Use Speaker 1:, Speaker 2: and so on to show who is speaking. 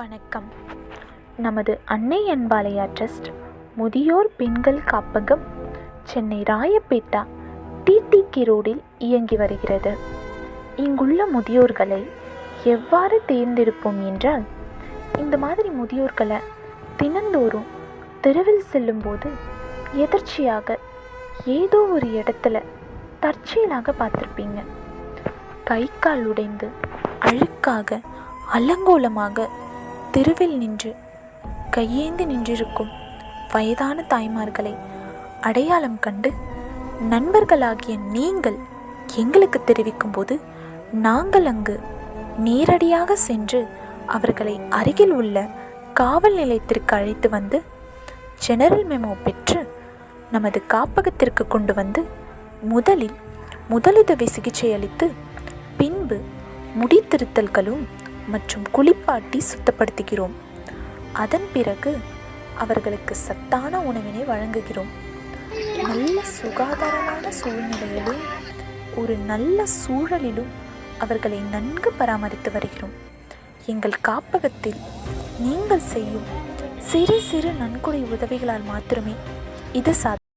Speaker 1: வணக்கம். நமது அன்னை அன்பாலயா ட்ரஸ்ட் முதியோர் பெண்கள் காப்பகம் சென்னை ராயப்பேட்டா டிடிகி ரோடில் இயங்கி வருகிறது. இங்குள்ள முதியோர்களை எவ்வாறு தேர்ந்தெடுப்போம் என்றால் இந்த மாதிரி முதியோர்களை தினந்தோறும் தெருவில் செல்லும்போது எதர்ச்சியாக ஏதோ ஒரு இடத்துல தற்செயலாக பார்த்துருப்பீங்க. கை கால் உடைந்து அழுக்காக அலங்கோலமாக தெருவில் நின்று கையேந்தி நின்றிருக்கும் வயதான தாய்மார்களை அடையாளம் கண்டு நண்பர்களாகிய நீங்கள் எங்களுக்கு தெரிவிக்கும்போது நாங்கள் அங்கு நேரடியாக சென்று அவர்களை அருகில் உள்ள காவல் நிலையத்திற்கு அழைத்து வந்து ஜெனரல் மெமோ பெற்று நமது காப்பகத்திற்கு கொண்டு வந்து முதலில் முதலுதவி சிகிச்சை அளித்து பின்பு முடித்திருத்தல்களும் மற்றும் குளிப்பாட்டி சுத்தப்படுத்துகிறோம். அதன் பிறகு அவர்களுக்கு சத்தான உணவினை வழங்குகிறோம். நல்ல சுகாதாரமான சூழ்நிலையிலும் ஒரு நல்ல சூழலிலும் அவர்களை நன்கு பராமரித்து வருகிறோம். எங்கள் காப்பகத்தில் நீங்கள் செய்யும் சிறு சிறு நன்கொடை உதவிகளால் மாத்திரமே இது சாத்தியம்.